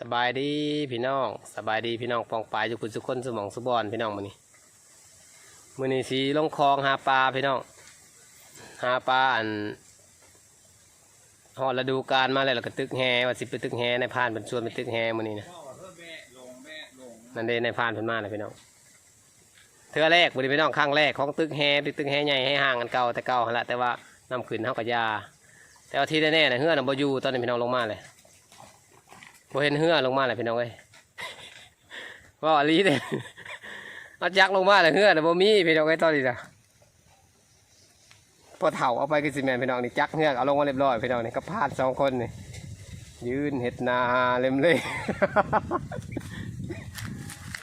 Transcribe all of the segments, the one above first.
สบายดีพี่น้องสบายดีพี่น้องปองปลายอยู่คุสุคนสมองสุบอนพี่น้องมือนี้มือนี้สีลงคลองหาปลาพี่น้องหาปลาอันฮอดฤดูกาลมาแล้วแล้วก็ตึกแฮว่าสิไปตึกแฮในพานเป็นชวนไปตึกแฮมือนี้นะนั่นเด้ในพานเพิ่นมาเลยพี่น้องเทือแรกบ่ได้พี่น้องครั้งแรกของตึกแฮไปตึกแฮใหญ่ให้ห่างกันเก่าแต่เก่าละแต่ว่าน้ำขึ้นเฮาก็ยา แต่ว่าที่แน่ๆน่ะเฮือน่ะบอยู่ตอนนี้พี่น้องลงมาเลย บ่เห็นเหือลงมาเลยพี่น้องเอ้ยว่าอลีเด้เอาจักลงมาเลยเหือแต่ะบ่มีพี่น้องเอ้ยตอนนี้จ้ะพอเถ่าเอาไปก็สิแม่นพี่น้องนี่จักเหือกเอาลงมาเรียบร้อยพี่น้องนี่ก็พาดสองคนนี่ยืนเห็ดนาเล็มเลย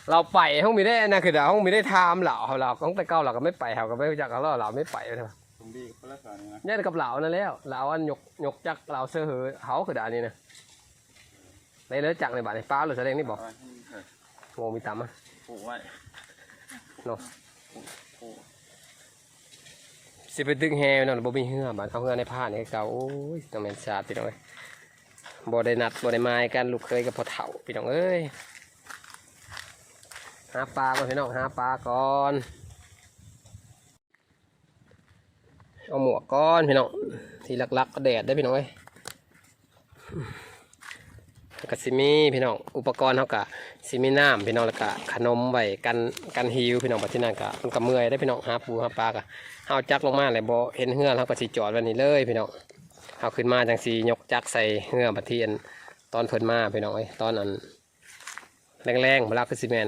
เราไปห้องมีได้นะคือเดี๋ยวห้องมีได้ทามเหล่าเราของแต่เก่าเราก็ไม่ไปเราก็ไม่รู้จักเราเราไม่ไปเลยผมดีคนละสายนะเนี่ยกับเหล่านั่นแล้วเหล่าอันยกยกจักเหล่าเสื้อเหอเขาคือด่านนี้นะ ในเลือจักในบ้านในฟ้าหรือแสดงนี่บอกเอาไว้ให้เถอะโง่มีตำอะปลูกไว้เนาะปลูกสิไปดึงแฮวนั่นบ่มีเหือบ้านเอาเหือในผ้านี่เก่าโอ้ยต้องแม่นชาติพี่น้องเอ้ยบ่ได้นัดบ่ได้หมายกันลูกเคยกับพ่อเฒ่าพี่น้องเอ้ยหาปลาก่อนพี่น้องหาปลาก่อนเอาหมวกก่อนพี่น้องที่หลักๆก็แดดได้อพี่น้องเอ้ย แล้วก็สิมีพี่น้องอุปกรณ์เฮากะสิมีน้ำพี่น้องแล้วก็ขนมไว้กันกันหิวพี่น้องบัดที่นั่นก็มันก็เมื่อยได้พี่น้องหาปูหาปลากะเอาจักลงมาเลยบ่เห็นเหือเราก็สิจอดวันนี้เลยพี่น้องเอาขึ้นมาจังสียกจักใส่เหือบัดเทียนตอนเพิ่นมาพี่น้องเอ้ยตอนนั้นแรงๆมาลักคือซีเมน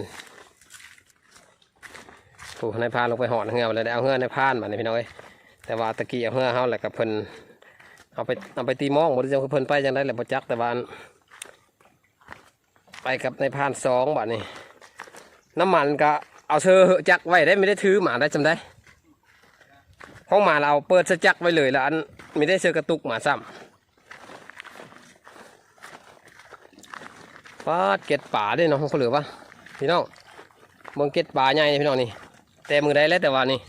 ผู้ในพานลงไปหอดเหือมาเลยได้เอาเหือในพานมาเนี่ยพี่น้องเอ้ยแต่ว่าตะกี้เอาเหือเฮาแหละกับเพิ่นเอาไปเอาไปตีมองบ่ได้จังเพิ่นไปจังได้แหละบ่จักแต่ว่าอัน ไปกับในพานสองบัดนี้ น้ำมันก็เอาเธอจักไว้ได้ไม่ได้ถือหมาได้จำได้ห้องหมาเราเปิดสจักไว้เลยแล้วอันไม่ได้เสื้อกระตุกหมาซ้ำฟาดเก็ดป่าด้วยเนาะเขาเหลือปะพี่น้องเมืองเก็ดป่าใหญ่พี่น้องนี่แต่มือได้แล้วแต่ว่านี่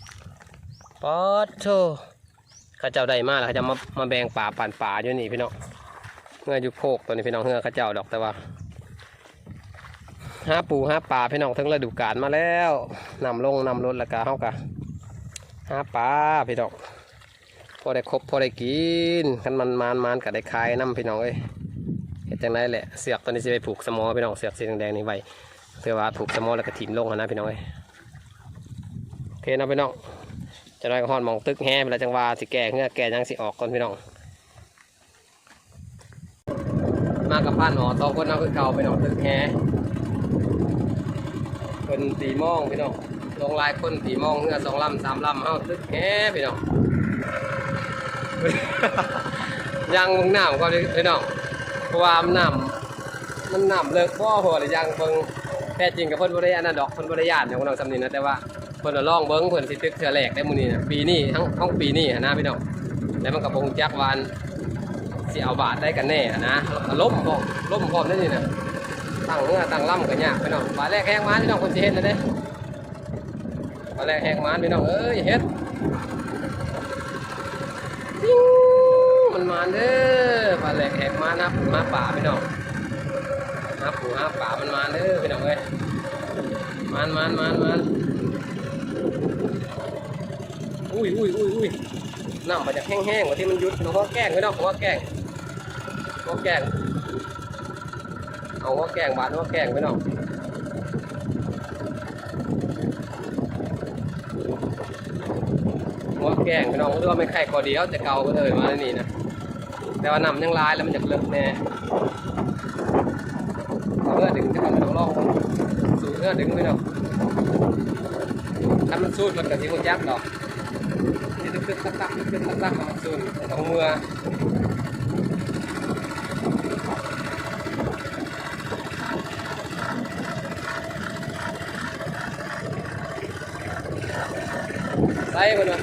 ปอดโธเข้าเจ้าได้มากแล้วเขาจะมามาแบ่งป่าปั่นป่าอยู่นี่พี่น้องเมื่ออยู่โคกตัวนี้พี่น้องเมื่อข้าเจ้าดอกแต่ว่า หาปูหาป่าพี่น้องทั้งฤดูกาลมาแล้วนำลงนำรถล้วก็เฮากะหาปลาพี่น้องพอได้ครบพอได้กินคันมันมานมานก็ได้ขายน้ำพี่น้องเอ้ยเห็นจังไรแหละเสือกตัวนี้จะไปผูกสมอพี่น้องเสือกสีแดงๆนี่ไว้เพื่อว่าผูกสมอแล้วก็ถิ่มลงนะพี่น้องเอ้ยโอเคนาะพี่น้องจะได้ก็ฮอนมองตึกแฮ่เวลาจังหวาสิแก่เงื่อแก่ยังสิออกก่อนพี่น้องมากับพันหอตองคนเอาคือเก่าพี่น้องตึกแฮ่ เป็นตีมองพี่น้องลงลายคนผีมองเงือสองลำสามลำเอ้าตึกแฮ่พี่น้องยังมึงน้ำก็เลยพี่น้องเพราะว่ามน้ำมันน้ำเลิกพ่อพอเลยยังเบิ่งแท้จริงกับเพิ่นบริยานนะดอกเพิ่นบริยานอย่างเราสำนีนะแต่ว่าเพิ่นเอาลองเบิ่งเพิ่นสิตึกเทื่อแรกได้มื้อนี้นะปีนี้ทั้งทั้งปีนี้หั้นะพี่น้องแล้วมันก็บ่ฮู้จักวานสิเอาบาทได้กันแน่นนะล้มพร้อมล้มพร้อมได้นี่นะ ตั้งเงือตั้งลำก็ยากพี่น้องบาแรกแห้งมาพี่น้องคนสิเฮ็ดเลยเด้ปลาแรกแหกมันพี่น้องเอ้ยเฮ็ดปิ้งมันมาเด้อปลาแรกแหกมันนะปูหาป่าพี่น้องหาปูหาป่ามันมาเด้อพี่น้องเอ้ยมันมันมันมันอุ้ยอุ้ยอุ้ยอุ้ยน้ำมาจากแห้งๆกว่าที่มันยุดเอาหัวแกล้งพี่น้องหัวแกล้งหัวแกล้ง เอาหัวแกงบาดหัวแกงพี่น้องหัวแกงพี่น้องรู้ว่าไม่ไข่กอเดียวแต่เกาก็เลยมาแล้วนี่นะแต่ว่านำยังลายแล้วมันจะเลิกแน่เพื่อดึงจะทำมันต้องลองสูดเพื่อดึงพี่น้องถ้ามันสูดมันก็ที่มันยักดอกที่ตึ๊กตึ๊กตักตักตึกตึกตักตักมันสูดต้องมือ ใส่มันวะ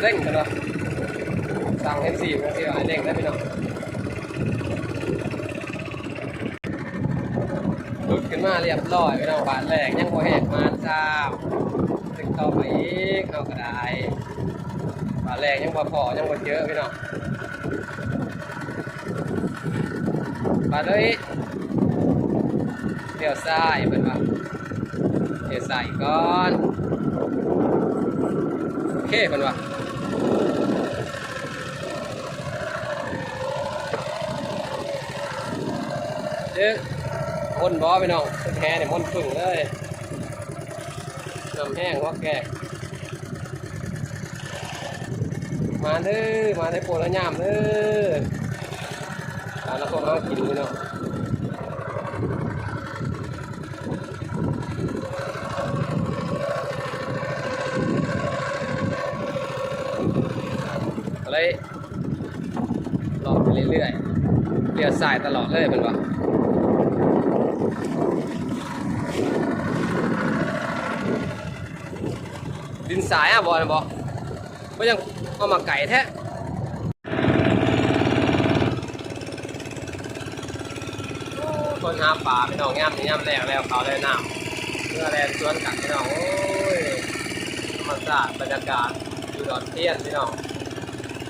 เร่งมันวะสั่งเอฟซีมันที่ว่าเร่งได้พี่น้องหลุดขึ้นมาเรียบร้อยพี่น้องบาทแรกยังพอแหกมาจ้าตึงต่อไปอีกเอากระไดบาทแรกยังพอพอยังพอเยอะพี่น้องบาทเลยเลี้ยวซ้ายเพิ่นว่าเลี้ยวซ้ายก่อน เคเพิ่นว่าเด้อคนบ่ไปน้องแท้เนี่ยมนต์พึ่งเลยน้ำแห้งว่าแกมาเด้อมาได้โปรดแล้วยามเด้อแล้วก็มากินพี่น้อง ก็เลยรอไปเรื่อยๆ เลี้ยวซ้ายตลอดเลยเป็นวะดินสายอะบอลบอก็ยังเอามาไก่แท้คนหาป่าพี่น้องย่ำนี่ย่ำแรกแล้วเขาเลยน้ำเมื่อแลนสวนกันพี่น้องโอ้ยธรรมชาติบรรยากาศอยู่ดอนเทียนพี่น้อง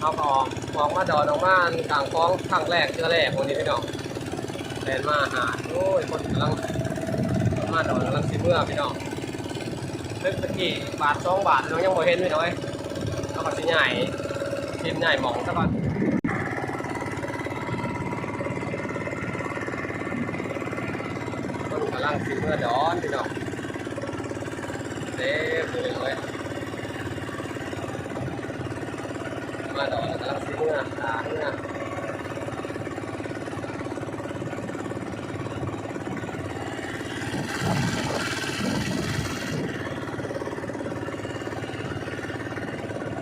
เอาออ ออกมาดอนออกมาทางคลองทางแรกเชื่อแรกวันนี้พี่น้องแลนมาหาดโอ้ยคนกำลังมาดอนกำลังสิเมื่อพี่น้องเล็กตะกี้บาทสองบาทน้องยังบ่เห็นพี่น้อยเอาบัตรใหญ่ทีมใหญ่หมองซะก่อนคนกำลังสิเมื่อดอนพี่น้องเด้อเลยเลย มาดอกกำลังสิเมื่อตาเมื่อ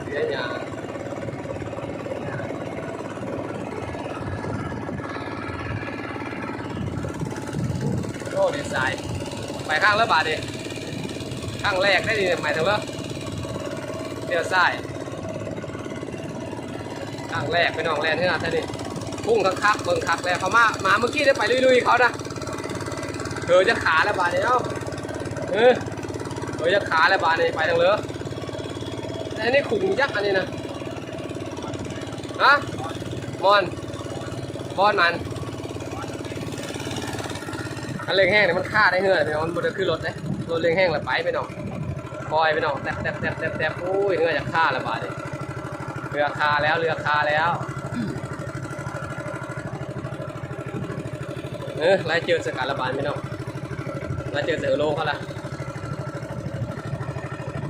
เสียหยาโอ้ดีไซน์ไปข้างแล้วบาทดิข้างแรกได้ดีหมายถึงว่าเลี้ยวซ้าย ครั้งแรกไปน้องแลนเฮือท่านี่พุ่งคักๆเบิ่งคักแล้วเขามามาเมื่อกี้ได้ไปลุยๆเขานะเธอจะขาแล้วบาดนี้เนาะเออเธอจะขาแล้วบาดเนี้ไปทางเลยแต่อันนี้ขุ่งยักษ์อันนี้นะฮะมอนบอนมันอันเล็งแห้งเนี่ยมันฆ่าได้เหือเนี่ยมันบนขึ้นรถเลยรถเล็งแห้งแล้วไปไปน้องคอยไปน้องแตบแตบแตบแตบแตบโอ้ยเหือจะฆ่าแล้วบาดนี้ เรือคาแล้วเรือคาแล้วเออไล่เจอสกัดระบาดไหมน้องไล่เจอเสือโลเขาละ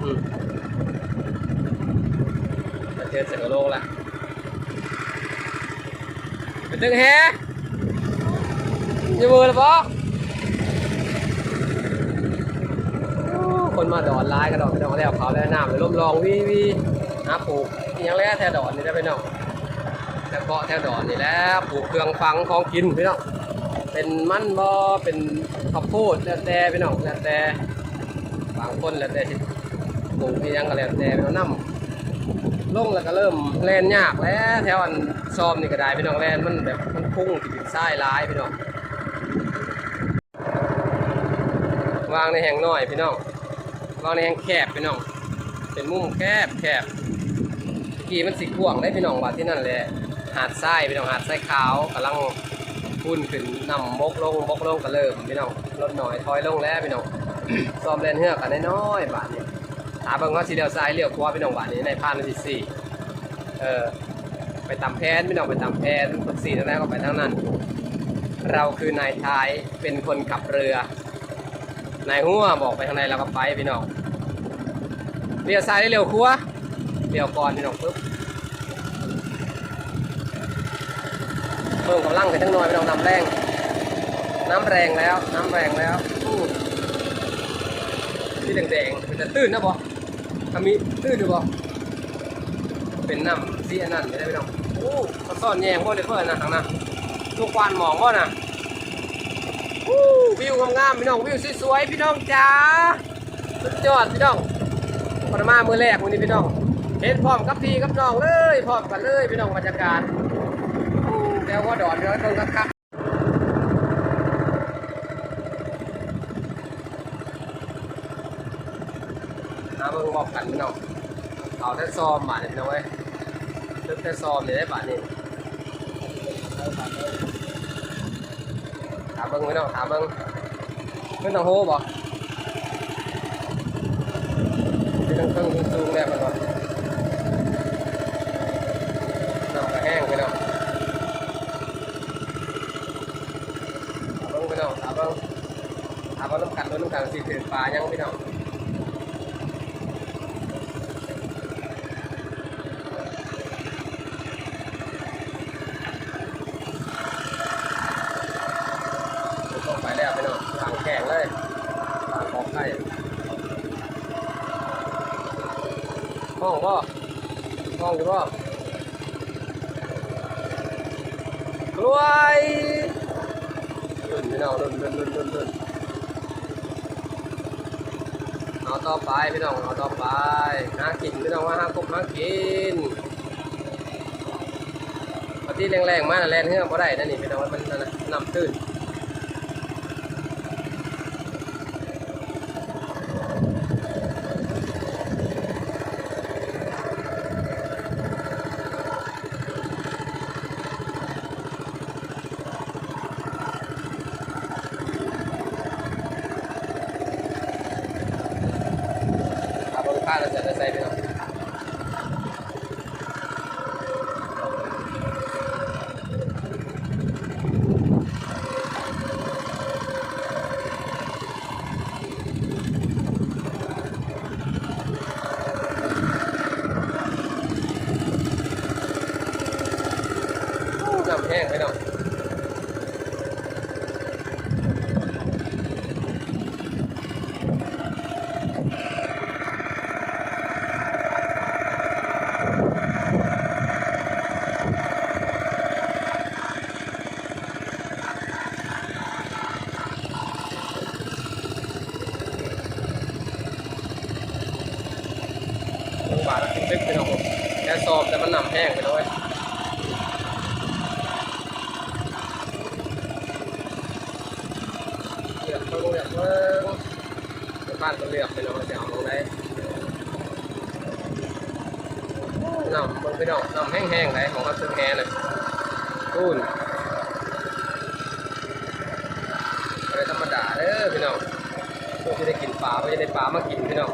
อืมไล่เจอเสือโลละไปตึงแฮอยังมือละปะคนมาดอนร้ายกันดอกไปดอกแล้วเขาแล้วน้ำไปล้มลองวีวีหาปลูก ยังแล้วแถวดอนนี่ได้ไปน้องแถวเกาะแถวดอนนี่แหล้วปลูกเครื่องฟังของกินพี่น้องเป็นมันบ่เป็นข้าวโพดแล้วแต่พี่น้องแล้วแต่บางคนแล้วแต่ปลูกอหยังก็แล้วแต่พี่น้องน้ำลงแล้วก็เริ่มแลนยากแล้วแถวอันซ้อมนี่ก็ได้พี่น้องแลนมันแบบมันพุ่งติดทรายร้ายพี่น้องวางในแห่งน้อยพี่น้องวางในแห่งแคบพี่น้องเป็นมุมแคบแคบ ทีมันสีกว้างได้พี่น้องว่าที่นั่นแหละหาดทรายพี่น้องหาดทรายขาวกำลังพุ่นขึ้นนำบกลงบกลงก็เริ่มพี่น้องลดหน่อยถอยลงแล้วพี่น้องซ้อมเล่นเฮือกกันน้อยๆบาทนี้หาเบิ่งว่าสีเลี้ยวซ้ายเลี้ยวขวาพี่น้องบาทนี้ในพานที่สี่เออไปตามแผนพี่น้องไปตามแผนรถสี่แล้วก็ไปทางนั้น เราคือนายท้ายเป็นคนขับเรือนายหัวบอกไปทางไหนเราก็ไปพี่น้องเลี้ยวซ้ายได้เร็วครัว เลี้ยวก่อนพี่น้องปุ๊บเพิ่มกำลังไปทั้งน่อยพี่น้องน้ำแรงน้ำแรงแล้วน้ำแรงแล้วที่แดงๆมันจะตื้นนะบอถ้ามีตื้นดูบอเป็นน้ำสีอันนั้นไม่ได้พี่น้องโอ้เขาซ่อนแยงบ่เลยเพื่อนนะทางนั้นลูกควานหมองบ่นะอู้วิวงามๆพี่น้องวิวสวยๆพี่น้องจ้าสุดยอดพี่น้องพอมามือแรกวันนี้พี่น้อง เห็นพร้อมกับพี่กับน้องเลยพร้อมกันเลยพี่น้องบรรยากาศแล้วว่าดอนเดี๋ยวตรงกันครับน้ำเบิ่งบอกกันพี่น้องเอาแต่ซ้อมบาทนี่พี่น้องเว้ยตึกแต่ซ้อมเนี่ได้บาทนี่ถามเบิ่งพี่น้องถามเบิ่งขึ้นทางโฮบ่ขึ้นทางเครื่องสูงๆแล้วกันบ่น้ำก็แห้งไปแล้วเอาเบิ่งไปแล้วเอาเบิ่งเอาเบิ่งน้ำกันรถน้ำกันสิถือปลายังพี่น้องต้องไปแล้วไปเนาะทางแข่งเลยทางของไข่ห้องบ่ห้องอยู่บ่กล้วยลุ่นพี่น้องลุ่นลุ่นลุ่นลุ่นลุ่น เอาต่อไปพี่น้องเอาต่อไปหากินพี่น้องว่าหากบหากินปฏิแรงๆมาแลนเฮือบ่ได้นั่นนี่พี่น้องมันนั่นน้ำตื้น ขับรถข้างแล้วจะได้ใส่ไปเนาะ น้ำแห้งไปเนาะลงบาทตึ๊กไปเนาะแค่ซอมแต่มันน้ำแห้งไปเลยเหลือบเพิ่งเหลือบเพิ่ง บ้านก็เลือบไปเนาะจะเอาลงได้น้ำมันไปเนาะน้ำแห้งๆเลยของเขาซื้อแห้เลยตูนอะไรธรรมดาเด้อพี่น้องพื่อจะได้กินปลาเพื่อจะได้ปลามากินพี่น้อง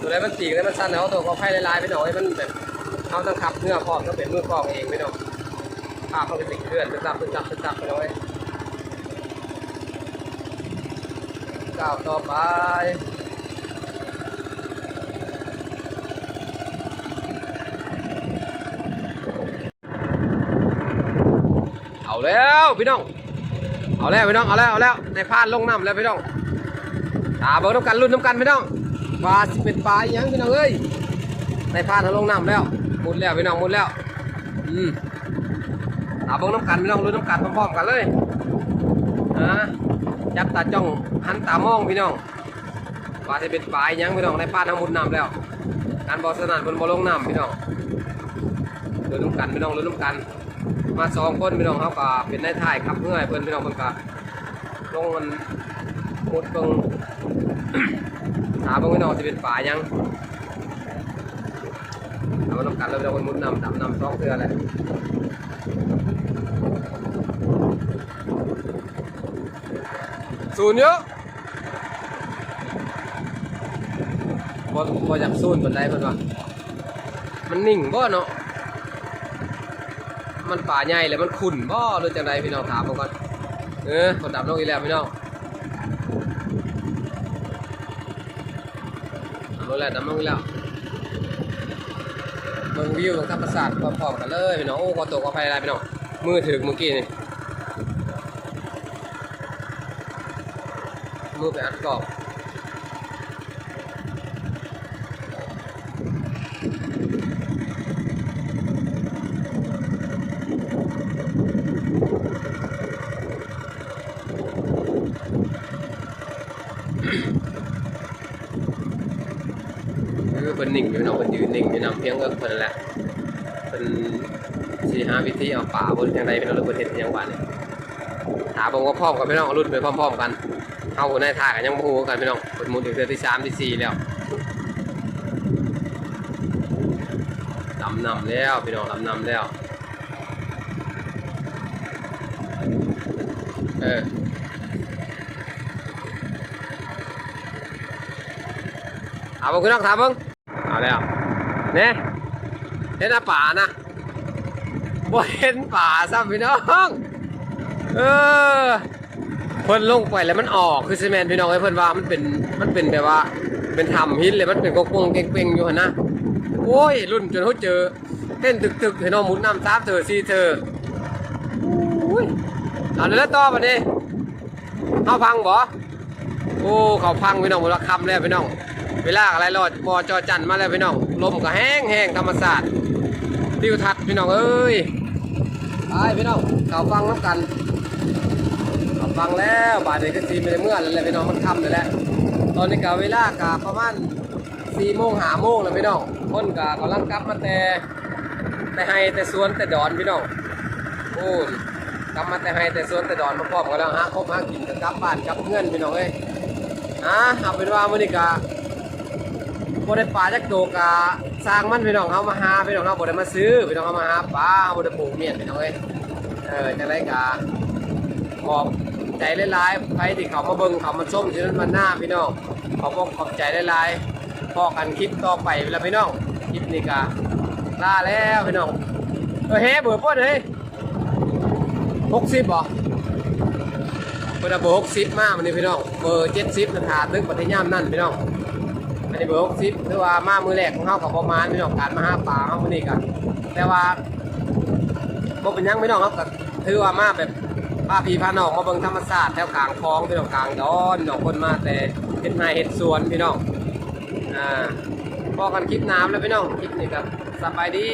ตัวไรมันตีกันมันสั้นเอาตัวก็ไพ่ลายๆไปหน่อยมันแบบเขาต้องขับเนื้อพร้อมต้องเป็นมือกองเองไม่ต้องภาพเขาไปติดเคลื่อนตึ๊บตับตึ๊บตับตึ๊บตับไปหน่อย ก้าวต่อไปเอาแล้วพี่น้อง เอาแล้วพี่น้อง เอาแล้ว เอาแล้ว ในพานลงน้ำแล้วพี่น้อง ตาเบิกน้ำกันรุ่นน้ำกันพี่น้องปลาสิเป็นปลาอีหยังพี่น้องเอ้ย ในพานเขาลงน้ำแล้ว หมดแล้วพี่น้อง หมดแล้ว อืมเอาเบิ่งน้ำกันพี่น้องรู้น้ำกันพร้อมๆกันเลยนะ จับตาจ้องหันตามองพี่น้องปลาสิเป็นปลาอีหยังพี่น้องในพานเขามุดน้ำแล้ว การบอสนานบนบอลงน้ำพี่น้องรู้น้ำกันพี่น้องรู้น้ำกัน มาสองคนพี่น้องเขาก็เป็นนายถ่ายครับเพื่อให้เพื่อนพี่น้องเพื่อนก็ลงมันมุดเบิ่งหาเบิ่งพี่น้องจะเป็นป่ายยังเอามาต้องกันแล้วเราคนมุดนำดำนำสองเทือแหละ ศูนย์เยอะบ่บ่อยากศูนย์บนใดเพิ่นว่ามันนิ่งบ่เนาะมันป่าใหญ่เลยมันขุ่นบ่หรือจังใดพี่น้องถามผมก่อนเออคนดับลงอีแล้วพี่น้องเอาแล้วดำลงแล้วเมืองวิวของธรรมศาสตร์พร้อมๆกันเลยพี่น้องโอ้ขอตกขอภัยอะไรพี่น้องมือถึงเมื่อกี้นี่ มือไปอัดกรอบคือเป็นหนิ่งอยู่เนาะเป็นยืนหนิ่งอยู่นำเพียงก็เพิ่นแหละเป็นสี่ห้าวิธีเอาป่าบนอย่างไรเป็นหรือเป็นเห็ดอย่างหวานถามผมว่าพร้อมกันพี่น้องเอารุ่นไปพร้อมๆกัน เอาในท่ายกันยังบ่ฮู้กันพี่น้องเป็นหมุนถึงเดือนที่สามที่สี่แล้วลำนำแล้วพี่น้องลำนำแล้ว เออเอาบ่คุณน้องถามเบิ่งเอาแล้วเนี่ยเห็นป่านะบ่เห็นป่าซ้ำพี่น้อง เออ เพิ่นลงไปแล้วมันออกคือซีเมนต์พี่น้องไอ้เพิ่นว่ามันเป็นมันเป็นแบบว่า เป็นถ้ำหินเลยมันเป็นกงๆเก่งๆอยู่นะโอ้ยรุ่นจนเขาเจอเต้นตึกๆให้น้องมุนน้ำสามเธอสี่เธออุ้ยเอาแล้วต่อมาดิเขาพังบ่โอ้เขาพังพี่น้องมูลคำแล้วพี่น้องเวลาอะไรรอดบอจอจันมาแล้วพี่น้องลมก็แห้งแห้งธรรมศาสตร์ทิวทัศน์พี่น้องเอ้ยไปพี่น้องเขาฟังน้ำกัน ฟังแล้วบาดนี้ก็ซีไม่ได้เมื่อแล้วพี่น้องมันค่ำเลยแหละตอนนี้กาเวลากาประมาณสี่โมงหาโมงแล้วพี่น้องคนกากำลังกลับมาแต่แต่ให้แต่สวนแต่ดอนพี่น้องโอ้ยกลับมาแต่ให้แต่สวนแต่ดอนมาพร้อมกันแล้วฮะครบหากินกันกลับบ้านกลับเงื่อนพี่น้องเอ้ยอะเอาเป็นว่ามื้อนี้กาบ่ได้ปลาจักโตกะสร้างมันพี่น้องเฮามาหาพี่น้องเฮาบ่ได้มาซื้อพี่น้องเฮามาหาปลาเฮาบ่ได้ปลูกเมียนพี่น้องเอ้ยเออจังไดกะขอบ ใจหลายๆใครที่เขามาเบิ่งเขามาชมที่นั่นมันหน้าพี่น้องขอบอกขอบใจหลายๆพอกันคลิปต่อไปแล้วพี่น้องคลิปนี้กะลาแล้วพี่น้องเออเฮ้เบอร์ป้นเฮ้ย60บ่เพิ่นเบอร์60มามื้อนี้พี่น้องเบอร์70นะถาตึกปฏิญามนั่นพี่น้องอันนี้เบอร์หกสิบคือว่ามามือแรกของเขากับประมาณพี่น้องการมาหาปลาเขามือนี้กันแต่ว่าบ่เป็นยังพี่น้องครับถือว่ามาแบบ พาพี่พาน้องมาเบิ่งธรรมศาสตร์แถวกลางคลองพี่น้องกลางดอนน้องคนมาแต่เห็ดนาเห็ดสวนพี่น้องอ่าพอกันคลิปน้ำแล้วพี่น้องคลิปนี้ครับสบายดี